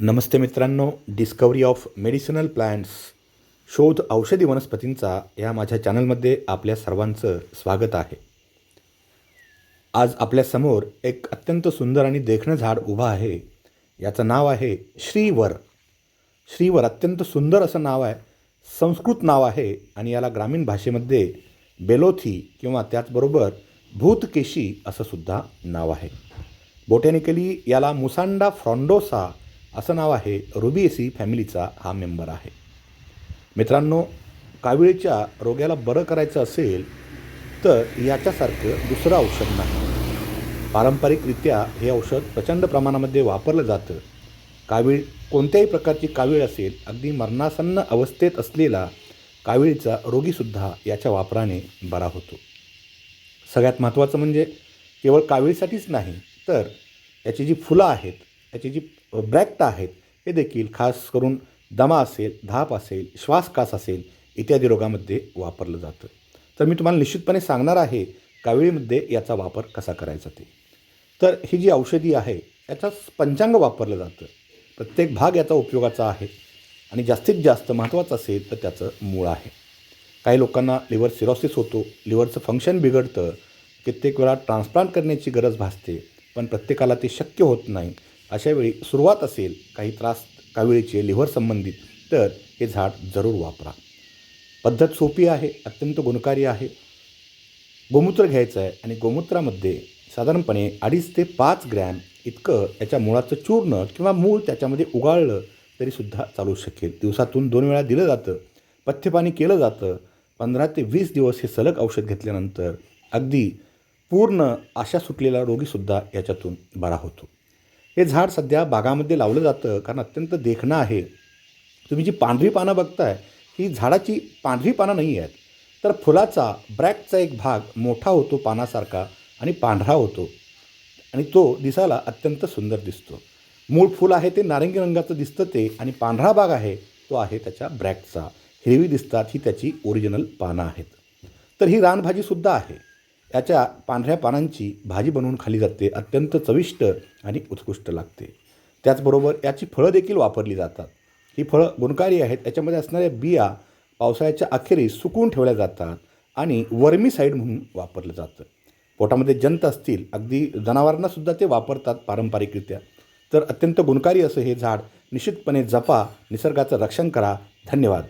नमस्ते मित्रांनो discovery of medicinal plants शोध औषधी वनस्पतींचा या माझ्या चॅनलमध्ये आपल्या सर्वांचं स्वागत आहे. आज आपल्यासमोर एक अत्यंत सुंदर आणि देखणं झाड उभं आहे. याचं नाव आहे श्रीवर. श्रीवर अत्यंत सुंदर असं नाव आहे संस्कृत नाव आहे आणि याला ग्रामीण भाषेमध्ये बेलोथी किंवा त्याचबरोबर भूतकेशी असं सुद्धा नाव आहे. बोटॅनिकली याला मुसांडा फ्रॉन्डोसा असं नाव आहे रुबीएसी फॅमिलीचा हा मेंबर आहे. मित्रांनो काविळीच्या रोग्याला बरं करायचं असेल तर याच्यासारखं दुसरं औषध नाही. पारंपरिकरित्या हे औषध प्रचंड प्रमाणामध्ये वापरलं जातं. कावीळ कोणत्याही प्रकारची कावीळ असेल अगदी मरणासन्न अवस्थेत असलेला कावीळीचा रोगीसुद्धा याच्या वापराने बरा होतो. सगळ्यात महत्त्वाचं म्हणजे केवळ कावीळीसाठीच नाही तर याची जी फुलं आहेत याची जी ब्रॅक्ट आहेत हे देखील खास करून दमा असेल धाप असेल श्वासकास असेल इत्यादी रोगामध्ये वापरलं जातं. तर मी तुम्हाला निश्चितपणे सांगणार आहे काविळीमध्ये याचा वापर कसा करायचा ते. तर ही जी औषधी आहे याचा पंचांग वापरलं जातं. प्रत्येक भाग याचा उपयोगाचा आहे आणि जास्तीत जास्त महत्त्वाचं असेल तर त्याचं मूळ आहे. काही लोकांना लिव्हर सिरॉसिस होतो लिव्हरचं फंक्शन बिघडतं कित्येक वेळा ट्रान्सप्लांट करण्याची गरज भासते पण प्रत्येकाला ते शक्य होत नाही. अशावेळी सुरुवात असेल काही त्रास काविळीचे लिव्हर संबंधित तर हे झाड जरूर वापरा. पद्धत सोपी आहे अत्यंत गुणकारी आहे. गोमूत्र घ्यायचं आहे आणि गोमूत्रामध्ये साधारणपणे अडीच ते पाच ग्रॅम इतकं याच्या मुळाचं चूर्ण किंवा मूळ त्याच्यामध्ये उगाळलं तरीसुद्धा चालू शकेल. दिवसातून दोन वेळा दिलं जातं पथ्यपाणी केलं जातं. पंधरा ते वीस दिवस हे सलग औषध घेतल्यानंतर अगदी पूर्ण आशा सुटलेला रोगीसुद्धा याच्यातून बरा होतो. हे झाड सध्या बागामध्ये लावलं जातं कारण अत्यंत देखणं आहे. तुम्ही जी पांढरी पानं बघताय ही झाडाची पांढरी पानं नाही आहेत. तर फुलाचा ब्रॅकचा एक भाग मोठा होतो पानासारखा आणि पांढरा होतो. आणि तो दिसायला अत्यंत सुंदर दिसतो. मूळ फूल आहे ते नारंगी रंगाचं दिसतं ते आणि पांढरा भाग आहे तो आहे त्याच्या ब्रॅकचा. हिरवी दिसतात ही त्याची ओरिजिनल पानं आहेत. तर ही रानभाजीसुद्धा आहे. याच्या पांढऱ्या पानांची भाजी बनवून खाली जाते अत्यंत चविष्ट आणि उत्कृष्ट लागते. त्याचबरोबर याची फळं देखील वापरली जातात. ही फळं गुणकारी आहेत याच्यामध्ये असणाऱ्या बिया पावसाळ्याच्या अखेरीस सुकवून ठेवल्या जातात आणि वर्मीसाईड म्हणून वापरलं जातं. पोटामध्ये जंत असतील अगदी जनावरांनासुद्धा ते वापरतात पारंपरिकरित्या. तर अत्यंत गुणकारी असं हे झाड निश्चितपणे जपा निसर्गाचं रक्षण करा. धन्यवाद.